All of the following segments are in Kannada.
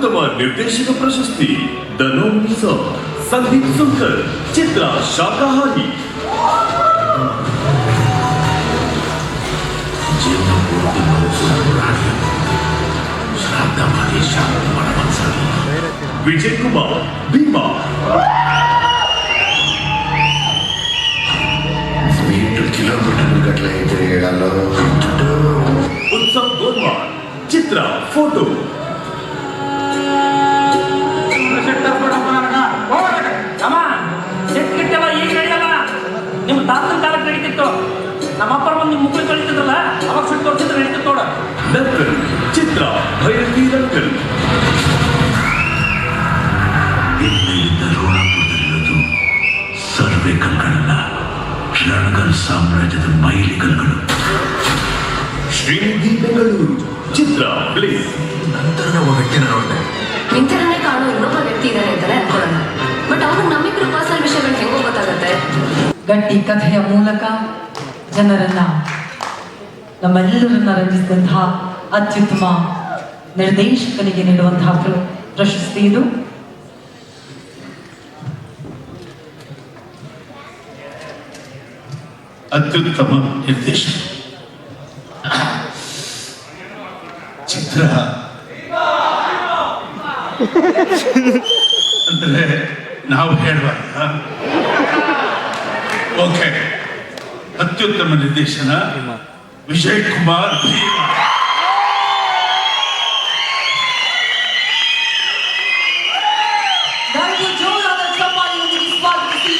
ಅತ್ಯುತ್ತಮ ನಿರ್ದೇಶಕ ಪ್ರಶಸ್ತಿ ದ ನೋಮಿನಿಸರ್ ಸಂದೀಪ್ ಸುಂಕರ್ ಚಿತ್ರ ಶಾಕಾಹಾರಿ ಜೀವನ ಪೂರ್ತಿ ನಾವು ಕೂಡ ಹೋರಾಡಿ ಶ್ರಾದ್ದ ಮಾಡಿ ಶಾಂತ ಮಾಡಬನ್ಸಲಿ ವಿಜಯ್ ಕುಮಾರ್ ಭೀಮಾ. ಸ್ಪೀಡ್ ಕಿಲೋಮೀಟರ್ ಗಟ್ಟಲೆ ಇದ್ರೆ ಹೇಳಲ್ಲ ಉತ್ಸವ್ ಗೋಲ್ವಾರ್ ಚಿತ್ರ ಫೋಟೋ ನಮ್ಮ ಅಪ್ಪರ ಬಂದು ನಿಮ್ಮ ಮುಖ ಕಳಿತಿದ್ರಲ್ಲ ಅವಾಗ ಸುಟ್ಟು ತೋರಿಸಿದ್ರೆ ನಡೀತು ನೋಡು. ಲಂಕನ್ ಚಿತ್ರ ಭೈರವಿ ಲಂಕನ್ ಇಲ್ಲಿಂದ ಸರ್ವೇ ಸರ್ವೆ ಕಲ್ಗಳಲ್ಲ ಸಾಮ್ರಾಜ್ಯದ ಮೈಲಿಗಲ್ಗಳು ಶ್ರೀನಿಧಿ ಬೆಂಗಳೂರು ಚಿತ್ರ ಪ್ಲೀಸ್ ನಂತರ ನಾವು ವ್ಯಕ್ತಿನ ನೋಡಿದೆ. ಇಂಥರನ್ನೇ ಕಾಣೋ ಇನ್ನೊಬ್ಬ ವ್ಯಕ್ತಿ ಇದ್ದಾನೆ ಅಂತಾನೆ ಅನ್ಕೊಳ್ಳೋಣ. ಬಟ್ ಅವ್ರು ನಮಗೆ ಪರ್ಸನಲ್ ವಿಷಯಗಳು ಹೆಂಗೋ ಗೊತ್ತಾಗುತ್ತೆ ಗಟ್ಟಿ ಕಥೆಯ ಮೂಲಕ ಜನರನ್ನ, ನಮ್ಮೆಲ್ಲರನ್ನ ರಂಜಿಸಿದಂತಹ ಅತ್ಯುತ್ತಮ ನಿರ್ದೇಶಕನಿಗೆ ನೀಡುವಂತಹ ಪ್ರಶಸ್ತಿ ಇದು. ಅತ್ಯುತ್ತಮ ನಿರ್ದೇಶಕ. ಚಿತ್ರ. ಅಂದ್ರೆ ನಾವು ಹೇಳುವಾಗ ಓಕೆ. ಅತ್ಯುತ್ತಮ ನಿರ್ದೇಶನ ವಿಜಯ್ ಕುಮಾರ್. ಭೀಮಾ ನನಗೆ ಜೋರಾದ ಚಪ್ಪಾಳೆಯೊಂದಿಗೆ ಸ್ವಾಗತಿಸಿ.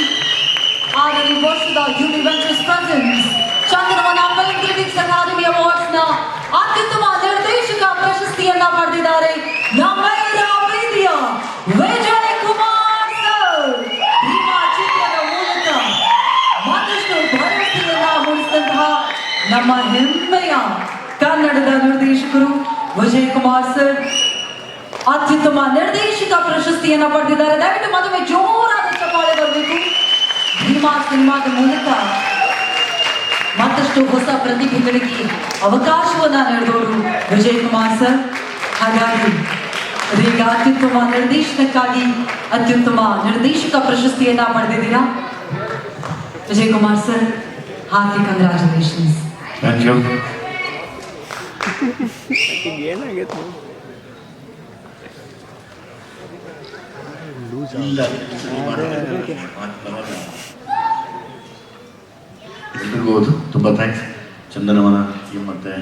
ಆರನೇ ವರ್ಷದ Univentures presents Chandravana film critics academy ಅವಾರ್ಡ್ಸ್ನ ಅತ್ಯುತ್ತಮ ನಿರ್ದೇಶಕ ಪ್ರಶಸ್ತಿಯನ್ನ ನಮ್ಮ ಹೆಮ್ಮೆಯ ಕನ್ನಡದ ನಿರ್ದೇಶಕರು ವಿಜಯ್ ಕುಮಾರ್ ಸರ್, ಅತ್ಯುತ್ತಮ ನಿರ್ದೇಶಕ ಪ್ರಶಸ್ತಿಯನ್ನ ಪಡೆದಿದ್ದಾರೆ. ದಯವಿಟ್ಟು ಮದುವೆ ಜೋರಾದ ಚಪ್ಪಾಳೆ ಬರಬೇಕು. ಭೀಮಾ ಸಿನಿಮಾದ ಮೂಲಕ ಮತ್ತಷ್ಟು ಹೊಸ ಪ್ರತಿಭೆಗಳಿಗೆ ಅವಕಾಶವನ್ನ ನೀಡಿದವರು ವಿಜಯ್ ಕುಮಾರ್ ಸರ್. ಹಾಗಾಗಿ ಇದೀಗ ಅತ್ಯುತ್ತಮ ನಿರ್ದೇಶನಕ್ಕಾಗಿ ಅತ್ಯುತ್ತಮ ನಿರ್ದೇಶಕ ಪ್ರಶಸ್ತಿಯನ್ನ ಪಡೆದಿದ್ದೀರಾ? ವಿಜಯ್ ಕುಮಾರ್ ಸರ್, ಹಾರ್ದಿಕ್ ಕಂಗ್ರಾಚುಲೇಷನ್ಸ್ ಯು ಇಲ್ಲ ಎಲ್ರಿಗೂ ತುಂಬ ಥ್ಯಾಂಕ್ಸ್ ಚಂದನವನ ಮತ್ತು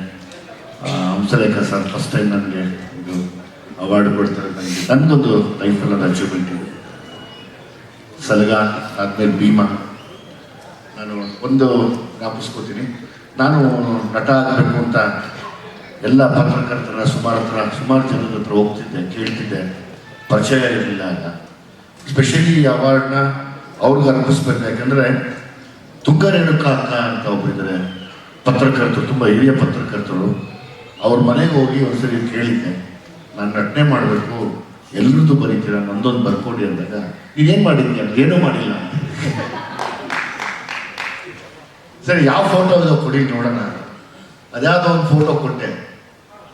ಹಂಸಲೇಖ ಸರ್ ಫಸ್ಟ್ ಟೈಮ್ ನನಗೆ ಇದು ಅವಾರ್ಡ್ ಕೊಡ್ತಾರೆ ನನಗೆ ನನಗೊಂದು ಲೈಫಲ್ಲಿ ಅಚೀವ್ಮೆಂಟ್ ಇದೆ. ಸಲಗ ಆದಮೇಲೆ ಭೀಮಾ. ನಾನು ಒಂದು ಜ್ಞಾಪಿಸ್ಕೋತೀನಿ. ನಾನು ನಟ ಆಗಬೇಕು ಅಂತ ಎಲ್ಲ ಪತ್ರಕರ್ತರ ಸುಮಾರು ಹತ್ರ, ಸುಮಾರು ಜನರ ಹತ್ರ ಹೋಗ್ತಿದ್ದೆ, ಕೇಳ್ತಿದ್ದೆ. ಪರಿಚಯ ಇರಲಿಲ್ಲ ಆಗ ಸ್ಪೆಷಲಿ ಈ ಅವಾರ್ಡ್ನ ಅವ್ರಿಗೆ ಅರ್ಪಿಸ್ಬೇಕು, ಯಾಕಂದರೆ ತುಂಗ ರೇಣುಕಾ ಅಕ್ಕ ಅಂತ ಒಬ್ಬರಿದ್ದಾರೆ ಪತ್ರಕರ್ತರು, ತುಂಬ ಹಿರಿಯ ಪತ್ರಕರ್ತರು. ಅವ್ರ ಮನೆಗೆ ಹೋಗಿ ಒಂದ್ಸರಿ ಕೇಳಿದ್ದೆ. ನಾನು ನಟನೆ ಮಾಡಬೇಕು, ಎಲ್ರದ್ದು ಬರೀತೀರ, ನಂದೊಂದು ಬರ್ಕೊಡಿ ಅಂದಾಗ ನೀನೇನು ಅದು ಏನೂ ಮಾಡಿಲ್ಲ. ಸರಿ, ಯಾವ ಫೋಟೋ ಇದು ಕೊಡಿ, ನೋಡೋಣ. ಅದ್ಯಾವುದೋ ಒಂದು ಫೋಟೋ ಕೊಟ್ಟೆ.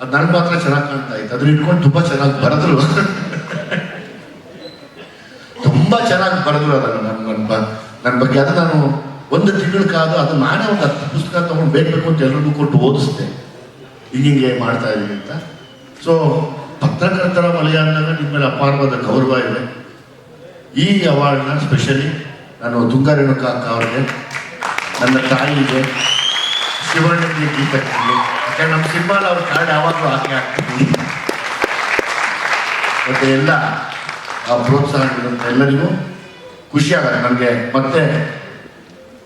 ಅದು ನನ್ನ ಮಾತ್ರ ಚೆನ್ನಾಗಿ ಕಾಣ್ತಾ ಇತ್ತು. ಅದನ್ನ ಇಟ್ಕೊಂಡು ತುಂಬ ಚೆನ್ನಾಗಿ ಬರೆದ್ರು. ತುಂಬ ಚೆನ್ನಾಗಿ ಬರೆದ್ರು ಅದನ್ನು ನನ್ನ ನನ್ನ ನನ್ನ ಬಗ್ಗೆ. ಅದು ನಾನು ಒಂದು ತಿಂಗಳ ಕಾದು ಅದು ನಾನೇ ಒಂದು ಹತ್ತು ಪುಸ್ತಕ ತೊಗೊಂಡು ಬೇಕು ಅಂತ ಎಲ್ರಿಗೂ ಕೊಟ್ಟು ಓದಿಸ್ದೆ. ಹಿಂಗೆ ಮಾಡ್ತಾ ಇದ್ದೀನಿ ಅಂತ. ಸೊ ಪತ್ರಕರ್ತರ ವಲಯ ಅಂದಾಗ ನಿಮ್ಮ ಮೇಲೆ ಅಪಾರವಾದ ಗೌರವ ಇದೆ. ಈ ಅವಾರ್ಡ್ನ ಸ್ಪೆಷಲಿ ನಾನು ತುಂಗ ಅವ್ರಿಗೆ ಅಕ್ಕ ಅವರಿಗೆ ನನ್ನ ತಾಯಿಗೆ ಶಿವಣ್ಣನಿಗೆ ಗೀತಕ್ಕಿಗೆ ಯಾಕಂದ್ರೆ ನಮ್ಮ ಸಿನಿಮಾಲ ಅವ್ರ ಕಾರ್ಡ್ ಯಾವಾಗಲೂ ಹಾಕಿ ಹಾಕ್ತೀವಿ ಮತ್ತೆ ಎಲ್ಲ ಆ ಪ್ರೋತ್ಸಾಹ ನೀಡುವಂಥ ಎಲ್ಲರಿಗೂ ಖುಷಿ ಆಗುತ್ತೆ ನನಗೆ. ಮತ್ತೆ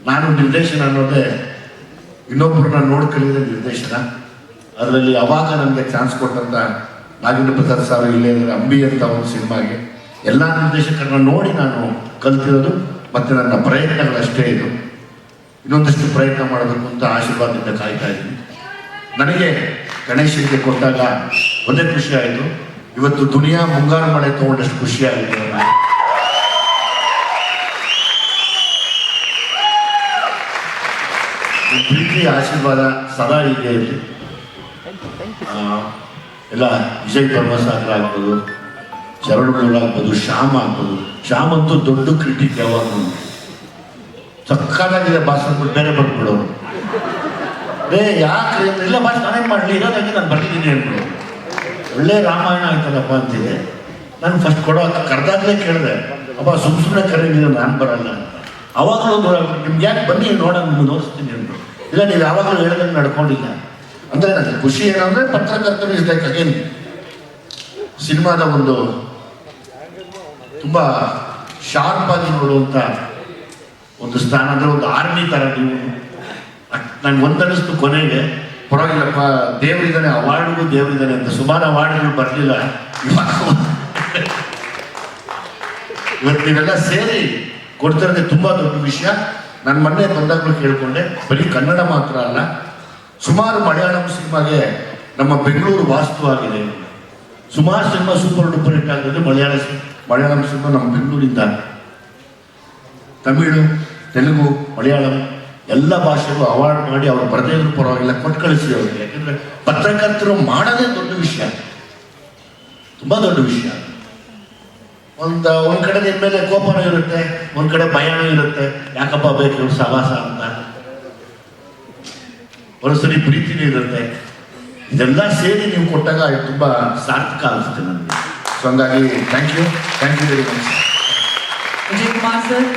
ನಾನು ನಿರ್ದೇಶನ ಅನ್ನೋದೇ ಇನ್ನೊಬ್ಬರನ್ನ ನೋಡಿ ಕಲಿದ ನಿರ್ದೇಶನ. ಅದರಲ್ಲಿ ಅವಾಗ ನನಗೆ ಚಾನ್ಸ್ ಕೊಟ್ಟಂತ ನಾಗೇಂದ್ರ ಪ್ರಸಾದ್ ಸರ್ ಇಲ್ಲೇ ಅಂಬಿ ಅಂತ ಒಂದು ಸಿನಿಮಾಗೆ. ಎಲ್ಲ ನಿರ್ದೇಶಕರನ್ನ ನೋಡಿ ನಾನು ಕಲ್ತಿರೋದು, ಮತ್ತು ನನ್ನ ಪ್ರಯತ್ನಗಳಷ್ಟೇ ಇದು. ಇನ್ನೊಂದಷ್ಟು ಪ್ರಯತ್ನ ಮಾಡಬೇಕು ಅಂತ ಆಶೀರ್ವಾದದಿಂದ ಕಾಯ್ತಾ ಇದ್ದೀನಿ. ನನಗೆ ಗಣೇಶನಿಗೆ ಕೊಟ್ಟಾಗ ಒಂದೇ ಖುಷಿ ಆಯಿತು. ಇವತ್ತು ದುನಿಯಾ ಮುಂಗಾರು ಮಳೆ ತಗೊಂಡಷ್ಟು ಖುಷಿ ಆಗಿದೆ ಪ್ರೀತಿ ಆಶೀರ್ವಾದ ಸದಾ ಇದೆ ಇರಲಿ ಎಲ್ಲ ವಿಜಯ್ ಧರ್ಮಸಾಗರ ಆಗ್ಬೋದು ಚರಣಗಳು ಆಗ್ಬೋದು ಶ್ಯಾಮ್ ಆಗ್ಬೋದು. ಶ್ಯಾಮ್ ಅಂತೂ ದೊಡ್ಡ ಕ್ರಿಟಿಕ್ ಯಾವಾಗಲೂ. ಸಕ್ಕತ್ತಾಗಿದೆ ಬಾಸ್ ಬಿಟ್ಟು ಬೇರೆ ಬಂದ್ಬಿಡು ರೇ ಯಾಕೆ ಇಲ್ಲ ಬಾಸ್ ನಾನೇನು ಮಾಡಲಿ? ಇರೋದಾಗಿ ನಾನು ಬರ್ತಿದ್ದೀನಿ ಹೇಳ್ಬಿಡು ಒಳ್ಳೆ ರಾಮಾಯಣ ಆಯ್ತಲ್ಲಪ್ಪ ಅಂತಿದೆ. ನಾನು ಫಸ್ಟ್ ಕೊಡೋ ಕರೆದಾಗಲೇ ಕೇಳಿದೆ. ಅಪ್ಪ ಸುಮ್ಮ ಸುಮ್ಮನೆ ಕರೀಲಿಲ್ಲ, ನಾನು ಬರಲ್ಲ ಅಂತ. ಅವಾಗಲೂ ನಿಮ್ಗೆ ಯಾಕೆ ಬನ್ನಿ ನೋಡೋಣ, ನಿಮ್ಗೆ ನೋಡಿಸ್ತೀನಿ ಅಂದ್ರು. ಇಲ್ಲ, ನೀವು ಯಾವಾಗಲೂ ಹೇಳ್ದಂಗೆ ನಡ್ಕೊಂಡಿಲ್ಲ. ಅಂದರೆ ನನಗೆ ಖುಷಿ ಏನಂದರೆ ಪತ್ರಕರ್ತರು ಇಸ್ ಲೈಕ್, ಅಗೇನ್, ಸಿನಿಮಾದ ಒಂದು ತುಂಬ ಶಾರ್ಪ್ ಆಗಿ ನೋಡುವಂಥ ಒಂದು ಸ್ಥಾನ ಅಂದರೆ ಒಂದು ಆರ್ಮಿ ಥರ ನೀವು ನಂಗೆ ಒಂದನಿಸ್ತು ಕೊನೆಗೆ. ಪರವಾಗಿಲ್ಲಪ್ಪ ದೇವರಿದ್ದಾನೆ ಅವಾರ್ಡ್ಗೂ ದೇವರಿದ್ದಾನೆ ಅಂತ ಸುಮಾರು ಅವಾರ್ಡ್ಗಳು ಬರಲಿಲ್ಲ. ಇವತ್ತು ನೀವೆಲ್ಲ ಸೇರಿ ಕೊಡ್ತಿರೋದೇ ತುಂಬ ದೊಡ್ಡ ವಿಷಯ. ನಾನು ಮೊನ್ನೆ ಬಂದಾಗಲೂ ಕೇಳಿಕೊಂಡೆ ಬರೀ ಕನ್ನಡ ಮಾತ್ರ ಅಲ್ಲ ಸುಮಾರು ಮಲಯಾಳಂ ಸಿನಿಮಾಗೆ ನಮ್ಮ ಬೆಂಗಳೂರು ವಾಸ್ತುವಾಗಿದೆ ಸುಮಾರು ಸಿನಿಮಾ ಸೂಪರ್ ಡೂಪರ್ ಹಿಟ್ ಆಗಿರೋದು ಮಲಯಾಳ ಮಲಯಾಳಂ ಸಿನಿಮಾ ನಮ್ಮ ಬೆಂಗಳೂರಿಂದ. ತಮಿಳು ತೆಲುಗು, ಮಲಯಾಳಂ ಎಲ್ಲ ಭಾಷೆಗಳು ಅವಾರ್ಡ್ ಮಾಡಿ ಅವ್ರು ಬರದೇ ಇದ್ರು ಪರವಾಗಿಲ್ಲ, ಕೊಟ್ಟು ಕಳಿಸಿ ಅವ್ರಿಗೆ ಯಾಕಂದ್ರೆ ಪತ್ರಕರ್ತರು ಮಾಡೋದೇ ದೊಡ್ಡ ವಿಷಯ. ತುಂಬಾ ದೊಡ್ಡ ವಿಷಯ. ಒಂದು, ಒಂದ್ ಕಡೆ ನಿನ್ ಮೇಲೆ ಕೋಪನೂ ಇರುತ್ತೆ, ಒಂದ್ ಕಡೆ ಭಯನೂ ಇರುತ್ತೆ. ಯಾಕಪ್ಪ ಬೇಕು ಸವಾಸ ಅಂತ? ಒಂದ್ಸರಿ ಪ್ರೀತಿನೂ ಇರುತ್ತೆ. ಇದೆಲ್ಲ ಸೇರಿ ನೀವು ಕೊಟ್ಟಾಗ ಅದು ತುಂಬಾ ಸಾರ್ಥಕ ಅನಿಸುತ್ತೆ ನನಗೆ ಸೊ ಹಂಗಾಗಿ thank you thank you very much Vijay Kumar sir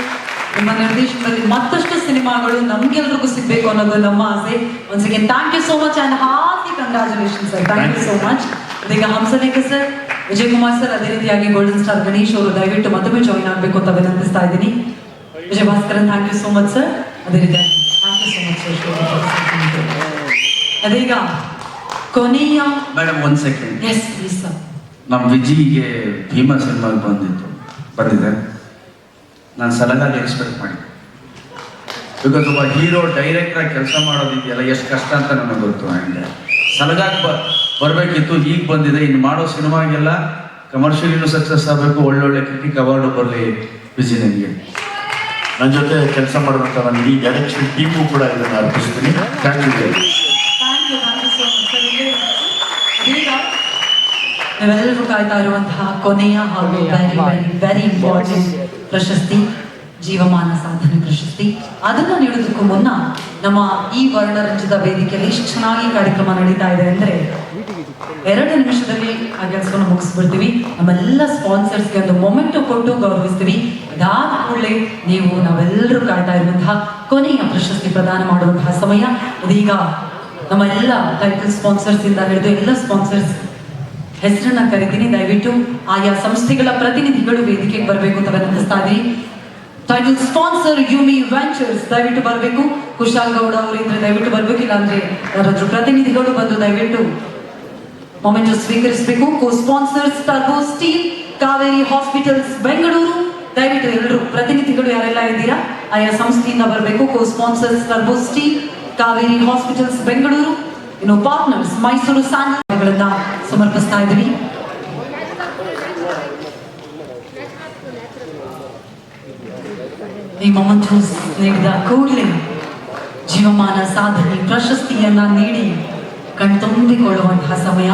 ನಿಮ್ಮ ನಿರ್ದೇಶನದಲ್ಲಿ ಮತ್ತಷ್ಟು ಸಿನಿಮಾಗಳು ನಮ್ಗೆಲ್ರಿಗೂ ಸಿಗ್ಬೇಕು ಅನ್ನೋದು ನಮ್ಮ ಆಸೆ. Once again thank you so much and hearty congratulation sir thank you so much ಅದೀಗ ಹಂಸನೇಕ ಸರ್ ವಿಜಯ್ ಕುಮಾರ್ ಸರ್ ಅದೇ ರೀತಿಯಾಗಿ ಗೋಲ್ಡನ್ ಸ್ಟಾರ್ ಗಣೇಶ್ ಅವರು ದಯವಿಟ್ಟು ಮತ್ತೊಮ್ಮೆ ಜಾಯಿನ್ ಆಗಬೇಕು ಅಂತ ವಿನಂತಿಸ್ತಾ ಇದ್ದೀನಿ. Vijay Bhaskaran thank you so much sir ಅದೇ ರೀತಿಯಾಗಿ thank you so much sir ಅದೀಗ ಕೊನೆಯ madam one second yes please sir ನಮ್ಮ ವಿಜಿಗೆ ಭೀಮಾ ಸಿನಿಮಾಗೆ ಬಂದಿತ್ತು ಬಂದಿದೆ. ನಾನು ಸಲಗಾಗಿ ಎಕ್ಸ್ಪೆಕ್ಟ್ ಮಾಡಿದ್ದೆ. ಬಿಕಾಸ್ ಒಬ್ಬ ಹೀರೋ ಡೈರೆಕ್ಟಾಗಿ ಕೆಲಸ ಮಾಡೋದಿದೆಯಲ್ಲ ಎಷ್ಟು ಕಷ್ಟ ಅಂತ ನನಗೆ ಗೊತ್ತು. ಆ್ಯಂಡ್ ಸಲಗಾಗಿ ಬ ಬರಬೇಕಿತ್ತು ಈಗ ಬಂದಿದೆ. ಇನ್ನು ಮಾಡೋ ಸಿನಿಮಾಗೆಲ್ಲ ಕಮರ್ಷಿಯಲಿನೂ ಸಕ್ಸಸ್ ಆಗಬೇಕು. ಒಳ್ಳೊಳ್ಳೆ ಕ್ರಿಟಿಕ್ ಅವಾರ್ಡು ಬರಲಿ ಬಿಸಿ ನನಗೆ ನನ್ನ ಜೊತೆ ಕೆಲಸ ಮಾಡುವಂಥ ನನ್ನ ಇಡೀ ಡೈರೆಕ್ಷನ್ ಟೀಮು ಕೂಡ ಇದನ್ನು ಅರ್ಪಿಸ್ತೀನಿ. Thank you very much thank you thank you so much ಈಗ ನಾವೆಲ್ಲರೂ ಕಾಯ್ತಾ ಇರುವಂತಹ ಕೊನೆಯ ಹಾಗೂ ವೆರಿ ವೆರಿ ವೆರಿ ಇಂಪಾರ್ಟೆಂಟ್ ಪ್ರಶಸ್ತಿ, ಜೀವಮಾನ ಸಾಧನೆ ಪ್ರಶಸ್ತಿ. ಅದನ್ನು ನೀಡೋದಕ್ಕೂ ಮುನ್ನ ನಮ್ಮ ಈ ವರ್ಣರಂಜಿತ ವೇದಿಕೆಯಲ್ಲಿ ಇಷ್ಟು ಚೆನ್ನಾಗಿ ಕಾರ್ಯಕ್ರಮ ನಡೀತಾ ಇದೆ ಅಂದ್ರೆ ಎರಡು ನಿಮಿಷದಲ್ಲಿ ಆ ಕೆಲಸವನ್ನು ಮುಗಿಸ್ಬಿಡ್ತೀವಿ. ನಮ್ಮೆಲ್ಲ ಸ್ಪಾನ್ಸರ್ಸ್ಗೆ ಒಂದು ಮೊಮೆಂಟ್ ಕೊಟ್ಟು ಗೌರವಿಸ್ತೀವಿ. ಅದಾದ ಕೂಡಲೇ ನೀವು ನಾವೆಲ್ಲರೂ ಕಾಣ್ತಾ ಇರುವಂತಹ ಕೊನೆಯ ಪ್ರಶಸ್ತಿ ಪ್ರದಾನ ಮಾಡುವಂತಹ ಸಮಯ. ಇದೀಗ ನಮ್ಮ ಎಲ್ಲ ಟೈಟಲ್ ಸ್ಪಾನ್ಸರ್ಸ್ ಇಂದ ಹಿಡಿದು ಎಲ್ಲ ಸ್ಪಾನ್ಸರ್ಸ್ ಹೆಸರನ್ನ ಕರಿತೀನಿ ದಯವಿಟ್ಟು ಆಯಾ ಸಂಸ್ಥೆಗಳ ಪ್ರತಿನಿಧಿಗಳು ವೇದಿಕೆಗೆ ಬರಬೇಕು ಅಂತ ವಿನಂತಿಸ್ತಾ ಇದ್ದೀನಿ ಟೈಟಲ್ ಸ್ಪಾನ್ಸರ್ ಯುಮಿ ವೆಂಚರ್ಸ್ ದಯವಿಟ್ಟು ಬರಬೇಕು. ಕುಶಾಲ್ ಗೌಡ ಅವರಿಂದ ದಯವಿಟ್ಟು ಬರಬೇಕು. ಇಲ್ಲಾಂದ್ರೆ ಯಾರಾದ್ರೂ ಪ್ರತಿನಿಧಿಗಳು ಬಂದು ದಯವಿಟ್ಟು ಮೊಮೆಂಟ್ ಸ್ವೀಕರಿಸಬೇಕು. Co sponsors turbo steel Kaveri hospitals Bengaluru ದಯವಿಟ್ಟು ಎಲ್ಲರೂ ಪ್ರತಿನಿಧಿಗಳು ಯಾರೆಲ್ಲ ಇದ್ದೀರಾ, ಆಯಾ ಸಂಸ್ಥೆಯಿಂದ ಬರಬೇಕು. Co sponsors turbo steel Kaveri hospitals Bengaluru ಇನ್ನು ಪಾರ್ಟ್ನರ್ಸ್ ಮೈಸೂರು ಸ್ಯಾಂಡಲ್ಗಳನ್ನ ಸಮರ್ಪಿಸ್ತಾ ಇದ್ದೀವಿ. ಈ ಮೊಮೆಂಟೋಸ್ ನೀಡಿದ ಕೂಡಲೇ ಜೀವಮಾನ ಸಾಧನೆ ಪ್ರಶಸ್ತಿಯನ್ನ ನೀಡಿ ಕಣ್ತುಂಬಿಕೊಳ್ಳುವಂತಹ ಸಮಯ.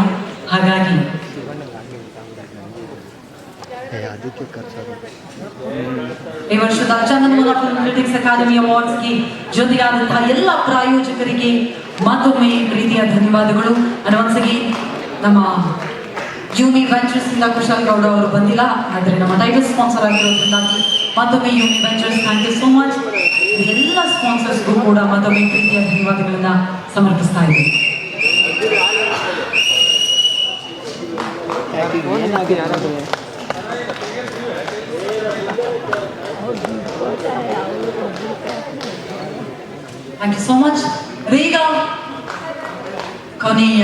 ಹಾಗಾಗಿ ಈ ವರ್ಷದ ಚಂದನವನ ಫಿಲ್ಮ್ ಕ್ರಿಟಿಕ್ಸ್ ಅಕಾಡೆಮಿ ಅವಾರ್ಡ್ಸ್ಗೆ ಜೊತೆಯಾದಂತಹ ಎಲ್ಲ ಪ್ರಾಯೋಜಕರಿಗೆ ಮತ್ತೊಮ್ಮೆ ಧನ್ಯವಾದಗಳು. ಅನ್ವನ್ಸಗಿ ನಮ್ಮ ಯೂನಿ ವೆಂಚರ್ಸ್ ಇಂದ ಕುಶಾಲ್ ಗೌಡ ಅವರು ಬಂದಿಲ್ಲ, ಆದರೆ ನಮ್ಮ ಟೈಟಲ್ ಸ್ಪಾನ್ಸರ್ ಆಗಿರೋದ್ರಿಂದಾಗಿ ಮತ್ತೊಮ್ಮೆ Univentures thank you so much ಎಲ್ಲ ಸ್ಪಾನ್ಸರ್ಸ್ಗೂ ಕೂಡ ಮತ್ತೊಮ್ಮೆ ಪ್ರೀತಿಯ ಧನ್ಯವಾದಗಳನ್ನ ಸಮರ್ಪಿಸ್ತಾ ಇದ್ದೀನಿ. ಥ್ಯಾಂಕ್ ಯು ಸೋ ಮಚ್ ಈಗ ಕೊನೆಯ